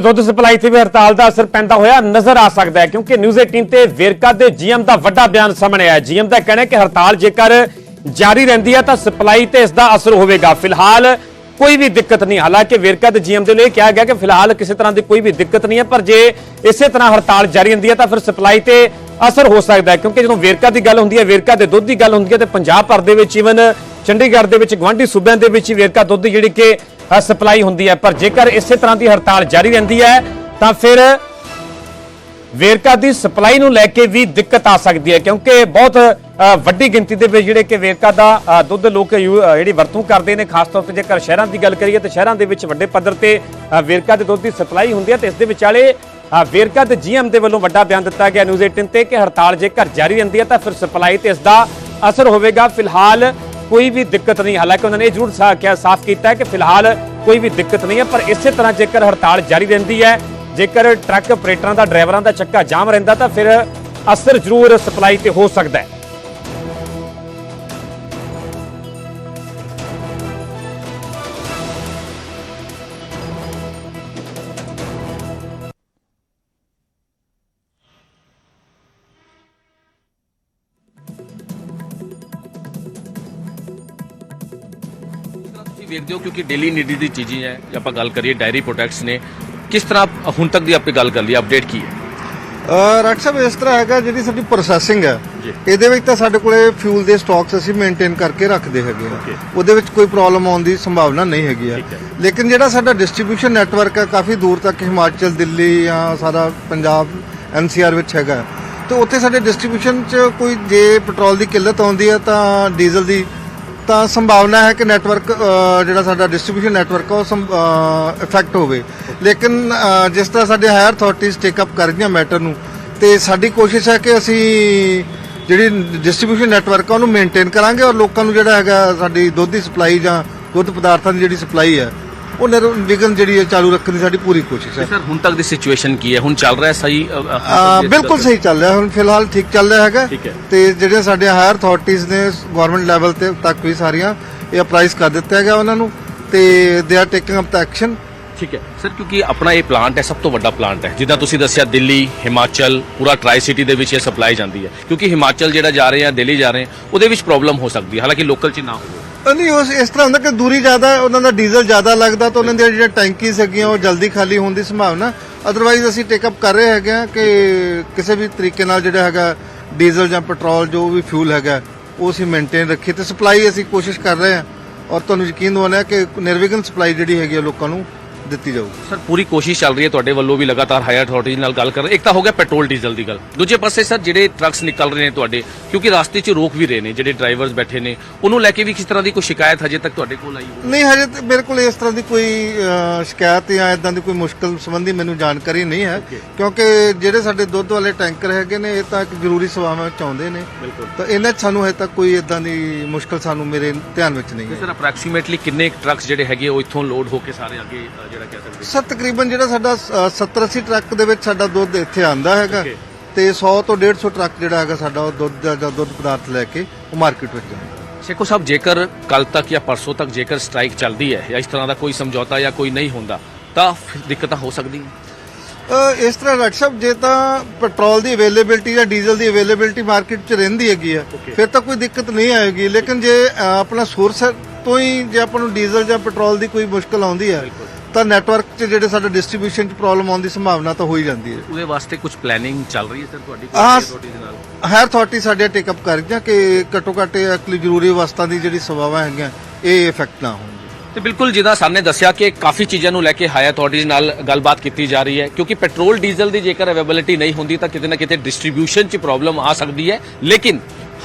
ਦੁੱਧ ਸਪਲਾਈ ਤੇ ਵੀ ਹੜਤਾਲ ਦਾ ਅਸਰ ਪੈਂਦਾ ਹੋਇਆ ਨਜ਼ਰ ਆ ਸਕਦਾ ਹੈ, ਕਿਉਂਕਿ ਨਿਊਜ਼ 18 ਤੇ ਵੇਰਕਾ ਦੇ ਜੀਐਮ ਦਾ ਵੱਡਾ ਬਿਆਨ ਸਾਹਮਣੇ ਆਇਆ ਜੀਐਮ ਦਾ ਕਹਿਣਾ ਹੈ ਕਿ ਹੜਤਾਲ ਜੇਕਰ ਜਾਰੀ ਰਹਿੰਦੀ ਹੈ ਤਾਂ ਸਪਲਾਈ ਤੇ ਇਸ ਦਾ ਅਸਰ ਹੋਵੇਗਾ। ਫਿਲਹਾਲ ਕੋਈ ਵੀ ਦਿੱਕਤ ਨਹੀਂ। ਹਾਲਾਂਕਿ ਵੇਰਕਾ ਦੇ ਜੀਐਮ ਦੇ ਲਈ ਕਿਹਾ ਗਿਆ ਕਿ ਫਿਲਹਾਲ ਕਿਸੇ ਤਰ੍ਹਾਂ ਦੀ ਕੋਈ ਵੀ ਦਿੱਕਤ ਨਹੀਂ ਹੈ, ਪਰ ਜੇ ਇਸੇ ਤਰ੍ਹਾਂ ਹੜਤਾਲ ਜਾਰੀ ਰਹਿੰਦੀ ਹੈ ਤਾਂ ਫਿਰ ਸਪਲਾਈ ਤੇ ਅਸਰ ਹੋ ਸਕਦਾ ਹੈ, ਕਿਉਂਕਿ ਜਦੋਂ ਵੇਰਕਾ ਦੀ ਗੱਲ ਹੁੰਦੀ ਹੈ, ਵੇਰਕਾ ਦੇ ਦੁੱਧ ਦੀ ਗੱਲ ਹੁੰਦੀ ਹੈ ਤੇ ਪੰਜਾਬ ਭਰ ਦੇ ਵਿੱਚ ਇਵਨ ਚੰਡੀਗੜ੍ਹ ਦੇ ਵਿੱਚ ਗਵਾਂਢੀ ਸੂਬਿਆਂ ਦੇ ਵਿੱਚ ਵੇਰਕਾ ਦੁੱਧ ਜਿਹੜੀ ਕਿ ਸਪਲਾਈ ਹੁੰਦੀ ਹੈ। ਪਰ ਜੇਕਰ ਇਸੇ ਤਰ੍ਹਾਂ ਦੀ ਹੜਤਾਲ ਜਾਰੀ ਰਹਿੰਦੀ ਹੈ, ਤਾਂ ਫਿਰ ਵੇਰਕਾ ਦੀ ਸਪਲਾਈ ਨੂੰ ਲੈ ਕੇ ਵੀ ਦਿੱਕਤ ਆ ਸਕਦੀ ਹੈ, ਕਿਉਂਕਿ ਬਹੁਤ ਵੱਡੀ ਗਿਣਤੀ ਦੇ ਵਿੱਚ ਜਿਹੜੇ ਕਿ ਵੇਰਕਾ ਦਾ ਦੁੱਧ ਲੋਕ ਯੂ- ਜਿਹੜੀ ਵਰਤੋਂ ਕਰਦੇ ਨੇ, ਖਾਸ ਤੌਰ ਤੇ ਜੇਕਰ ਸ਼ਹਿਰਾਂ ਦੀ ਗੱਲ ਕਰੀਏ, ਤਾਂ ਸ਼ਹਿਰਾਂ ਦੇ ਵਿੱਚ ਵੱਡੇ ਪੱਧਰ ਤੇ ਵੇਰਕਾ ਦੇ ਦੁੱਧ ਦੀ ਸਪਲਾਈ ਹੁੰਦੀ ਹੈ ਤੇ ਇਸ ਦੇ ਵਿਚਾਲੇ ਵੇਰਕਾ ਦੇ ਜੀਐਮ ਦੇ ਵੱਲੋਂ ਵੱਡਾ ਬਿਆਨ ਦਿੱਤਾ ਗਿਆ ਨਿਊਜ਼ 18 ਤੇ ਕਿ ਹੜਤਾਲ ਜੇਕਰ ਜਾਰੀ ਰਹਿੰਦੀ ਹੈ, ਤਾਂ ਫਿਰ ਸਪਲਾਈ ਤੇ ਇਸ ਦਾ ਅਸਰ ਹੋਵੇਗਾ। ਫਿਲਹਾਲ ਕੋਈ ਵੀ ਦਿੱਕਤ ਨਹੀਂ। ਹਾਲਾਂਕਿ ਉਹਨਾਂ ਨੇ ਇਹ ਜ਼ਰੂਰ ਸਾ- ਕਿਹਾ, ਸਾਫ਼ ਕੀਤਾ ਕਿ ਫਿਲਹਾਲ ਕੋਈ ਵੀ ਦਿੱਕਤ ਨਹੀਂ ਹੈ, ਪਰ ਇਸੇ ਤਰ੍ਹਾਂ ਜੇਕਰ ਹੜਤਾਲ ਜਾਰੀ ਰਹਿੰਦੀ ਹੈ, ਜੇਕਰ ਟਰੱਕ ਆਪਰੇਟਰਾਂ ਦਾ, ਡਰਾਈਵਰਾਂ ਦਾ ਚੱਕਾ ਜਾਮ ਰਹਿੰਦਾ, ਤਾਂ ਫਿਰ ਅਸਰ ਜ਼ਰੂਰ ਸਪਲਾਈ ਤੇ ਹੋ ਸਕਦਾ ਹੈ। ਵੇਖਦੇ ਹੋ ਕਿਉਂਕਿ ਡੇਲੀ ਨੀਡੀ ਦੀ ਚੀਜ਼ਾਂ ਹੈ ਜੇ ਆਪਾਂ ਗੱਲ ਕਰੀਏ ਡਾਇਰੀ ਪ੍ਰੋਡਕਟਸ ਨੇ ਕਿਸ ਤਰ੍ਹਾਂ ਹੁਣ ਤੱਕ ਦੀ ਆਪਣੀ ਗੱਲ ਕਰ ਲਈ ਅਪਡੇਟ ਕੀ ਹੈ ਡਾਕਟਰ ਸਾਹਿਬ ਇਸ ਤਰ੍ਹਾਂ ਹੈਗਾ ਜਿਹੜੀ ਸਾਡੀ ਪ੍ਰੋਸੈਸਿੰਗ ਹੈ। ਇਹਦੇ ਵਿੱਚ ਤਾਂ ਸਾਡੇ ਕੋਲੇ ਫਿਊਲ ਦੇ ਸਟਾਕਸ ਅਸੀਂ ਮੇਨਟੇਨ ਕਰਕੇ ਰੱਖਦੇ ਹੈਗੇ. ਆ ਉਹਦੇ ਵਿੱਚ ਕੋਈ ਪ੍ਰੋਬਲਮ ਆਉਣ ਦੀ ਸੰਭਾਵਨਾ ਨਹੀਂ ਹੈਗੀ ਆ। ਲੇਕਿਨ ਜਿਹੜਾ ਸਾਡਾ ਡਿਸਟ੍ਰੀਬਿਊਸ਼ਨ ਨੈਟਵਰਕ ਹੈ ਕਾਫੀ ਦੂਰ ਤੱਕ ਹਿਮਾਚਲ ਦਿੱਲੀ ਜਾਂ ਸਾਰਾ ਪੰਜਾਬ ਐਨਸੀਆਰ ਵਿੱਚ ਹੈਗਾ ਤੇ ਉੱਥੇ ਸਾਡੇ ਡਿਸਟ੍ਰੀਬਿਊਸ਼ਨ 'ਚ ਕੋਈ ਜੇ ਪੈਟਰੋਲ ਦੀ ਕਿੱਲਤ ਆਉਂਦੀ ਹੈ ਤਾਂ ਡੀਜ਼ਲ ਦੀ ਤਾਂ ਸੰਭਾਵਨਾ ਹੈ ਕਿ ਨੈਟਵਰਕ ਜਿਹੜਾ ਸਾਡਾ ਡਿਸਟ੍ਰੀਬਿਊਸ਼ਨ ਨੈਟਵਰਕ ਆ, ਉਹ ਇਫੈਕਟ ਹੋਵੇ। ਲੇਕਿਨ ਜਿਸ ਤਰ੍ਹਾਂ ਸਾਡੇ ਹਾਇਰ ਅਥਾਰਟੀਜ਼ ਟੇਕ ਅਪ ਕਰ ਰਹੀਆਂ ਮੈਟਰ ਨੂੰ, ਤੇ ਸਾਡੀ ਕੋਸ਼ਿਸ਼ ਹੈ ਕਿ ਅਸੀਂ ਜਿਹੜੀ ਡਿਸਟ੍ਰੀਬਿਊਸ਼ਨ ਨੈਟਵਰਕ ਆ, ਉਹਨੂੰ ਮੇਨਟੇਨ ਕਰਾਂਗੇ ਔਰ ਲੋਕਾਂ ਨੂੰ ਜਿਹੜਾ ਹੈਗਾ ਸਾਡੀ ਦੁੱਧ ਦੀ ਸਪਲਾਈ ਜਾਂ ਦੁੱਧ ਪਦਾਰਥਾਂ ਦੀ ਜਿਹੜੀ ਸਪਲਾਈ ਹੈ ਉਹ ਨਿਰਵਿਘਨ ਜਿਹੜੀ ਹੈ ਚਾਲੂ ਰੱਖਣ ਦੀ ਸਾਡੀ ਪੂਰੀ ਕੋਸ਼ਿਸ਼ ਹੈ। ਸਰ ਹੁਣ ਤੱਕ ਦੀ ਸਿਚੁਏਸ਼ਨ ਕੀ ਹੈ? ਹੁਣ ਚੱਲ ਰਿਹਾ ਹੈ ਸਹੀ ਅ, ਅ, ਆ, ਬਿਲਕੁਲ ਸਹੀ ਚੱਲ ਰਿਹਾ ਹੁਣ ਫਿਲਹਾਲ ਠੀਕ ਚੱਲ ਰਿਹਾ ਹੈਗਾ। ਠੀਕ ਹੈ। ਤੇ ਜਿਹੜੇ ਸਾਡੇ ਹਾਇਰ ਅਥਾਰਟੀਜ਼ ਨੇ ਗਵਰਨਮੈਂਟ ਲੈਵਲ ਤੇ ਤੱਕ ਵੀ ਸਾਰੀਆਂ ਇਹ ਅਪਰਾਈਜ਼ ਕਰ ਦਿੱਤਾ ਹੈਗਾ ਉਹਨਾਂ ਨੂੰ। ਤੇ they are taking up the action ਠੀਕ ਹੈ। ਸਰ, ਕਿਉਂਕਿ ਆਪਣਾ ਇਹ ਪਲਾਂਟ ਹੈ, ਸਭ ਤੋਂ ਵੱਡਾ ਪਲਾਂਟ ਹੈ। ਜਿੱਦਾਂ ਤੁਸੀਂ ਦੱਸਿਆ, ਦਿੱਲੀ, ਹਿਮਾਚਲ, ਪੂਰਾ ਟਰਾਈ ਸਿਟੀ ਦੇ ਵਿੱਚ ਇਹ ਸਪਲਾਈ ਜਾਂਦੀ ਹੈ। ਕਿਉਂਕਿ ਹਿਮਾਚਲ ਜਿਹੜਾ ਜਾ ਰਹੇ ਆ, ਦਿੱਲੀ ਜਾ ਰਹੇ ਆ, ਉਹਦੇ ਵਿੱਚ ਪ੍ਰੋਬਲਮ ਹੋ ਸਕਦੀ ਹੈ। ਹਾਲਾਂਕਿ ਲੋਕਲ 'ਚ ਨਾ ਹੋਵੇ। ਨਹੀਂ, ਉਸ ਇਸ ਤਰ੍ਹਾਂ ਹੁੰਦਾ ਕਿ ਦੂਰੀ ਜ਼ਿਆਦਾ ਉਹਨਾਂ ਦਾ ਡੀਜ਼ਲ ਜ਼ਿਆਦਾ ਲੱਗਦਾ ਤਾਂ ਉਹਨਾਂ ਦੀਆਂ ਜਿਹੜੀਆਂ ਟੈਂਕੀਜ਼ ਹੈਗੀਆਂ, ਉਹ ਜਲਦੀ ਖਾਲੀ ਹੋਣ ਦੀ ਸੰਭਾਵਨਾ। ਅਦਰਵਾਈਜ਼ ਅਸੀਂ ਟੇਕ ਅਪ ਕਰ ਰਹੇ ਹੈਗੇ ਆ ਕਿ ਕਿਸੇ ਵੀ ਤਰੀਕੇ ਨਾਲ ਜਿਹੜਾ ਹੈਗਾ ਡੀਜ਼ਲ ਜਾਂ ਪੈਟਰੋਲ ਜੋ ਵੀ ਫਿਊਲ ਹੈਗਾ, ਉਹ ਅਸੀਂ ਮੇਨਟੇਨ ਰੱਖੀਏ ਤੇ ਸਪਲਾਈ ਅਸੀਂ ਕੋਸ਼ਿਸ਼ ਕਰ ਰਹੇ ਹਾਂ ਔਰ ਤੁਹਾਨੂੰ ਯਕੀਨ ਦਿਵਾਉਣਾ ਹੈ ਕਿ ਨਿਰਵਿਘਨ ਸਪਲਾਈ ਜਿਹੜੀ ਹੈਗੀ ਆ ਲੋਕਾਂ ਨੂੰ ਦਿੱਤੀ ਜਾਊਗੀ ਸਰ ਪੂਰੀ ਕੋਸ਼ਿਸ਼ ਚੱਲ ਰਹੀ ਹੈ ਤੁਹਾਡੇ ਵੱਲੋਂ ਵੀ ਲਗਾਤਾਰ ਹਾਇਰ ਅਥਾਰਟੀਜ਼ ਨਾਲ ਗੱਲ ਕਰ ਰਹੇ ਇੱਕ ਤਾਂ ਹੋ ਗਿਆ ਪੈਟਰੋਲ ਡੀਜ਼ਲ ਦੀ ਗੱਲ। ਦੂਜੇ ਪਾਸੇ ਸਰ ਜਿਹੜੇ ਟਰੱਕਸ ਨਿਕਲ ਰਹੇ ਨੇ ਤੁਹਾਡੇ ਕਿਉਂਕਿ ਰਾਸਤੇ 'ਚ ਰੋਕ ਵੀ ਰਹੇ ਨੇ ਜਿਹੜੇ ਡਰਾਈਵਰਸ ਬੈਠੇ ਨੇ ਉਹਨੂੰ ਲੈ ਕੇ ਵੀ ਕਿਸ ਤਰ੍ਹਾਂ ਦੀ ਕੋਈ ਸ਼ਿਕਾਇਤ ਹਜੇ ਤੱਕ ਤੁਹਾਡੇ ਕੋਲ ਆਈ ਹੋਵੇ ਨਹੀਂ ਹਜੇ ਤੇ ਮੇਰੇ ਕੋਲ ਇਸ ਤਰ੍ਹਾਂ ਦੀ ਕੋਈ ਅਹ, ਸ਼ਿਕਾਇਤ ਜਾਂ ਇਦਾਂ ਦੀ ਕੋਈ ਮੁਸ਼ਕਲ ਸੰਬੰਧੀ ਮੈਨੂੰ ਜਾਣਕਾਰੀ ਨਹੀਂ ਹੈ। ਕਿਉਂਕਿ ਜਿਹੜੇ ਸਾਡੇ ਦੁੱਧ ਵਾਲੇ ਟੈਂਕਰ ਹੈਗੇ ਨੇ ਇਹ ਤਾਂ ਇੱਕ ਜ਼ਰੂਰੀ ਸੇਵਾਵਾਂ ਵਿੱਚ ਆਉਂਦੇ ਨੇ। ਬਿਲਕੁਲ। ਤਾਂ ਇਹਨਾਂ 'ਚ ਸਾਨੂੰ ਹਜੇ ਤੱਕ ਕੋਈ ਇਦਾਂ ਦੀ ਮੁਸ਼ਕਲ ਸਾਨੂੰ ਮੇਰੇ ਧਿਆਨ ਵਿੱਚ ਨਹੀਂ ਹੈ। ਸਰ ਅਪਰੋਕਸੀਮੇਟਲੀ ਕਿੰਨੇ ਟਰੱਕਸ ਜਿਹੜੇ ਹੈਗੇ ਉਹ ਇੱਥੋਂ ਲੋਡ ਹੋ ਕੇ ਸਾਰੇ ਅੱਗੇ ਜਿਹੜਾ ਕਹਿ ਸਕਦੇ ਸਰ ਤਕਰੀਬਨ ਜਿਹੜਾ ਸਾਡਾ 70 80 ਟਰੱਕ ਦੇ ਵਿੱਚ ਸਾਡਾ ਦੁੱਧ ਇੱਥੇ ਆਂਦਾ ਹੈਗਾ Okay. ਤੇ 100 ਤੋਂ 150 ਟਰੱਕ ਜਿਹੜਾ ਹੈਗਾ ਸਾਡਾ ਉਹ ਦੁੱਧ ਦਾ ਜਾਂ ਦੁੱਧ ਪਦਾਰਥ ਲੈ ਕੇ ਉਹ ਮਾਰਕੀਟ ਵਿੱਚ ਜਾਂਦਾ ਸ਼ੇਖੋ ਸਾਹਿਬ ਜੇਕਰ ਕੱਲ ਤੱਕ ਜਾਂ ਪਰਸੋਂ ਤੱਕ ਜੇਕਰ ਸਟ੍ਰਾਈਕ ਚੱਲਦੀ ਹੈ ਜਾਂ ਇਸ ਤਰ੍ਹਾਂ ਦਾ ਕੋਈ ਸਮਝੌਤਾ ਜਾਂ ਕੋਈ ਨਹੀਂ ਹੁੰਦਾ ਤਾਂ ਫਿਰ ਦਿੱਕਤਾਂ ਹੋ ਸਕਦੀਆਂ? ਅ, ਇਸ ਤਰ੍ਹਾਂ ਡਾਕਟਰ ਸਾਹਿਬ ਜੇ ਤਾਂ ਪੈਟਰੋਲ ਦੀ ਅਵੇਲੇਬਿਲਟੀ ਜਾਂ ਡੀਜ਼ਲ ਦੀ ਅਵੇਲੇਬਿਲਟੀ ਮਾਰਕੀਟ 'ਚ ਰਹਿੰਦੀ ਹੈਗੀ ਆ ਫਿਰ ਤਾਂ ਕੋਈ ਦਿੱਕਤ ਨਹੀਂ ਆਏਗੀ। ਲੇਕਿਨ ਜੇ ਅ, ਆਪਣਾ ਸੋਰਸ ਤੋਂ ਹੀ ਜੇ ਆਪਾਂ ਨੂੰ ਡੀਜ਼ਲ ਜਾਂ ਪੈਟਰੋਲ ਦੀ ਕੋਈ ਮੁਸ਼ਕਲ ਆਉਂਦੀ ਹੈ ਤਾਂ ਨੈਟਵਰਕ 'ਚ ਜਿਹੜੇ ਸਾਡੇ ਡਿਸਟ੍ਰੀਬਿਊਸ਼ਨ 'ਚ ਪ੍ਰੋਬਲਮ ਆਉਣ ਦੀ ਸੰਭਾਵਨਾ ਤਾਂ ਹੋ ਹੀ ਜਾਂਦੀ ਹੈ। ਉਹਦੇ ਵਾਸਤੇ ਕੁਝ ਪਲੈਨਿੰਗ ਚੱਲ ਰਹੀ ਹੈ ਸਰ ਤੁਹਾਡੀ ਹਾਂ। authority ਦੇ ਨਾਲ? ਹਾਇਰ ਅਥਾਰਟੀ ਸਾਡੇ ਟੇਕ ਅਪ ਕਰ ਗਿਆ ਕਿ ਘੱਟੋ ਘੱਟ ਐਕਚੁਅਲੀ ਜ਼ਰੂਰੀ ਵਸਤਾਂ ਦੀ ਜਿਹੜੀ ਸੇਵਾਵਾਂ ਹੈਗੀਆਂ ਇਹ ਇਫੈਕਟ ਨਾ ਹੋਣ। ਤੇ ਬਿਲਕੁਲ ਜਿੱਦਾਂ ਸਾਹਮਣੇ ਦੱਸਿਆ ਕਿ ਕਾਫੀ ਚੀਜ਼ਾਂ ਨੂੰ ਲੈ ਕੇ ਹਾਇਰ ਅਥਾਰਟੀਜ਼ ਨਾਲ ਗੱਲਬਾਤ ਕੀਤੀ ਜਾ ਰਹੀ ਹੈ ਕਿਉਂਕਿ ਪੈਟਰੋਲ ਡੀਜ਼ਲ ਦੀ ਜੇਕਰ ਅਵੇਲੇਬਿਲਿਟੀ ਨਹੀਂ ਹੁੰਦੀ ਤਾਂ ਕਿਤੇ ਨਾ ਕਿਤੇ ਡਿਸਟ੍ਰੀਬਿਊਸ਼ਨ 'ਚ ਪ੍ਰੋਬਲਮ ਆ ਸਕਦੀ ਹੈ। ਲੇਕਿਨ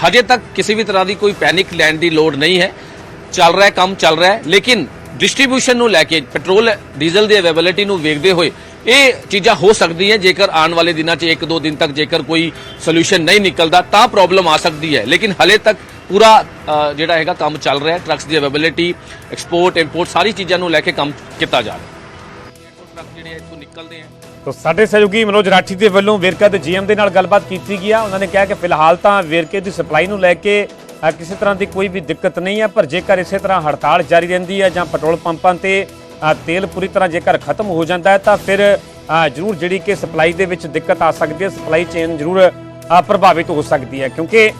ਹਜੇ ਤੱਕ ਕਿਸੇ ਵੀ ਤਰ੍ਹਾਂ ਦੀ ਕੋਈ ਪੈਨਿਕ ਲੈਣ ਦੀ ਲੋੜ ਨਹੀਂ ਹੈ। ਚੱਲ ਰਿਹਾ ਹੈ ਕੰਮ ਚੱਲ ਰਿਹਾ ਹੈ ਲੇਕਿਨ ਡਿਸਟ੍ਰੀਬਿਊਸ਼ਨ ਨੂੰ ਲੈ ਕੇ ਪੈਟਰੋਲ ਡੀਜ਼ਲ ਦੀ ਅਵੇਲੇਬਿਲਿਟੀ ਨੂੰ ਵੇਖਦੇ ਹੋਏ ਇਹ ਚੀਜ਼ਾਂ ਹੋ ਸਕਦੀ ਹੈ ਜੇਕਰ ਆਉਣ ਵਾਲੇ ਦਿਨਾਂ 'ਚ ਇੱਕ ਦੋ ਦਿਨ ਤੱਕ ਜੇਕਰ ਕੋਈ ਸੋਲੂਸ਼ਨ ਨਹੀਂ ਨਿਕਲਦਾ ਤਾਂ ਪ੍ਰੋਬਲਮ ਆ ਸਕਦੀ ਹੈ। ਲੇਕਿਨ ਹਲੇ ਤੱਕ ਪੂਰਾ ਜਿਹੜਾ ਹੈਗਾ ਕੰਮ ਚੱਲ ਰਿਹਾ ਹੈ ਟਰੱਕਸ ਦੀ ਅਵੇਲੇਬਿਲਿਟੀ ਐਕਸਪੋਰਟ ਇੰਪੋਰਟ ਸਾਰੀ ਚੀਜ਼ਾਂ ਨੂੰ ਲੈ ਕੇ ਕੰਮ ਕੀਤਾ ਜਾ ਰਿਹਾ ਹੈ। ਟਰੱਕ ਜਿਹੜੇ ਇੱਥੋਂ ਨਿਕਲਦੇ ਆ। ਤੋ ਸਾਡੇ ਸਹਿਯੋਗੀ ਮਨੋਜ ਰਾਠੀ ਦੇ ਵੱਲੋਂ ਵੇਰਕਾ ਦੇ ਜੀਐਮ ਦੇ ਨਾਲ ਗੱਲਬਾਤ ਕੀਤੀ ਗਿਆ ਉਹਨਾਂ ਨੇ ਕਿਹਾ ਕਿ ਫਿਲਹਾਲ ਤਾਂ ਵੇਰਕੇ ਦੀ ਸਪਲਾਈ ਨੂੰ ਲੈ ਕੇ ਕਿਸੇ ਤਰ੍ਹਾਂ ਦੀ ਕੋਈ ਵੀ ਦਿੱਕਤ ਨਹੀਂ ਹੈ ਪਰ ਜੇਕਰ ਇਸੇ ਤਰ੍ਹਾਂ ਹੜਤਾਲ ਜਾਰੀ ਰਹਿੰਦੀ ਹੈ ਜਾਂ ਪੈਟਰੋਲ ਪੰਪਾਂ ਤੇ ਤੇਲ ਪੂਰੀ ਤਰ੍ਹਾਂ ਜੇਕਰ ਖਤਮ ਹੋ ਜਾਂਦਾ ਹੈ, ਤਾਂ ਫਿਰ ਜ਼ਰੂਰ ਜਿਹੜੀ ਕਿ ਸਪਲਾਈ ਦੇ ਵਿੱਚ ਦਿੱਕਤ ਆ ਸਕਦੀ ਹੈ, ਸਪਲਾਈ ਚੇਨ ਜ਼ਰੂਰ ਪ੍ਰਭਾਵਿਤ ਹੋ ਸਕਦੀ ਹੈ। ਕਿਉਂਕਿ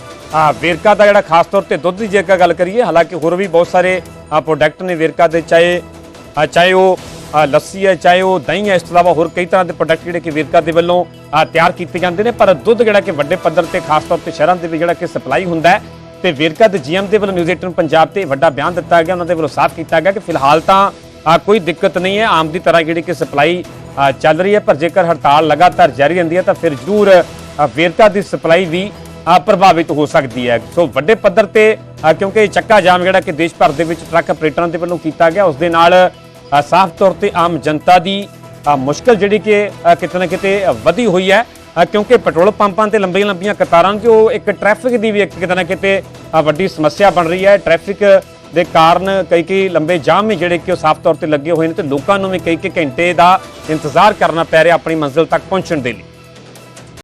ਵੇਰਕਾ ਦਾ ਜਿਹੜਾ ਖਾਸ ਤੌਰ ਤੇ ਦੁੱਧ ਦੀ ਜੇਕਰ ਗੱਲ ਕਰੀਏ, ਹਾਲਾਂਕਿ ਹੋਰ ਵੀ ਬਹੁਤ ਸਾਰੇ ਪ੍ਰੋਡਕਟ ਨੇ ਵੇਰਕਾ ਦੇ, ਚਾਹੇ ਚਾਹੇ ਉਹ ਲੱਸੀ ਹੈ, ਚਾਹੇ ਉਹ ਦਹੀਂ ਹੈ, ਇਸ ਤੋਂ ਇਲਾਵਾ ਹੋਰ ਕਈ ਤਰ੍ਹਾਂ ਦੇ ਪ੍ਰੋਡਕਟ ਜਿਹੜੇ ਕਿ ਵੇਰਕਾ ਦੇ ਵੱਲੋਂ ਤਿਆਰ ਕੀਤੇ ਜਾਂਦੇ ਨੇ, ਪਰ ਦੁੱਧ ਜਿਹੜਾ ਕਿ ਵੱਡੇ ਪੱਧਰ ਤੇ, ਖਾਸ ਤੌਰ ਤੇ ਸ਼ਹਿਰਾਂ ਦੇ ਵਿੱਚ ਜਿਹੜਾ ਕਿ ਸਪਲਾਈ ਹੁੰਦਾ ਹੈ ਤੇ ਵੇਰਕਾ ਦੇ ਜੀਐਮ ਦੇ ਵੱਲੋਂ ਨਿਊਜ਼ 18 ਪੰਜਾਬ ਤੇ ਵੱਡਾ ਬਿਆਨ ਦਿੱਤਾ ਗਿਆ। ਉਹਨਾਂ ਦੇ ਵੱਲੋਂ ਸਾਫ਼ ਕੀਤਾ ਗਿਆ ਕਿ ਫਿਲਹਾਲ ਤਾਂ ਕੋਈ ਦਿੱਕਤ ਨਹੀਂ ਹੈ। ਆਮ ਦੀ ਤਰ੍ਹਾਂ ਜਿਹੜੀ ਕਿ ਸਪਲਾਈ ਚੱਲ ਰਹੀ ਹੈ, ਪਰ ਜੇਕਰ ਹੜਤਾਲ ਲਗਾਤਾਰ ਜਾਰੀ ਰਹਿੰਦੀ ਹੈ ਤਾਂ ਫਿਰ ਜ਼ਰੂਰ ਵੇਰਕਾ ਦੀ ਸਪਲਾਈ ਵੀ ਪ੍ਰਭਾਵਿਤ ਹੋ ਸਕਦੀ ਹੈ। ਸੋ ਵੱਡੇ ਪੱਧਰ ਤੇ ਕਿਉਂਕਿ ਚੱਕਾ ਜਾਮ ਜਿਹੜਾ ਕਿ ਦੇਸ਼ ਭਰ ਦੇ ਵਿੱਚ ਟਰੱਕ ਆਪਰੇਟਰਾਂ ਦੇ ਵੱਲੋਂ ਕੀਤਾ ਗਿਆ, ਉਸ ਦੇ ਨਾਲ ਸਾਫ਼ ਤੌਰ ਤੇ ਆਮ ਜਨਤਾ ਦੀ ਮੁਸ਼ਕਲ ਜਿਹੜੀ ਕਿ ਕਿਤੇ ਨਾ ਕਿਤੇ ਵਧੀ ਹੋਈ ਹੈ। ਕਿਉਂਕਿ ਪੈਟਰੋਲ ਪੰਪਾਂ ਤੇ ਲੰਬੀਆਂ ਲੰਬੀਆਂ ਕਤਾਰਾਂ ਤੇ ਉਹ ਇੱਕ ਟ੍ਰੈਫਿਕ ਦੀ ਵੀ ਇੱਕ ਕਿਤੇ ਨਾ ਕਿਤੇ ਵੱਡੀ ਸਮੱਸਿਆ ਬਣ ਰਹੀ ਹੈ। ਟ੍ਰੈਫਿਕ ਦੇ ਕਾਰਨ ਕਈ ਕਈ ਲੰਬੇ ਜਾਮ ਵੀ ਜਿਹੜੇ ਕਿ ਉਹ ਸਾਫ਼ ਤੌਰ ਤੇ ਲੱਗੇ ਹੋਏ ਨੇ ਤੇ ਲੋਕਾਂ ਨੂੰ ਵੀ ਕਈ ਕਈ ਘੰਟੇ ਦਾ ਇੰਤਜ਼ਾਰ ਕਰਨਾ ਪੈ ਰਿਹਾ ਆਪਣੀ ਮੰਜ਼ਿਲ ਤੱਕ ਪਹੁੰਚਣ ਦੇ ਲਈ।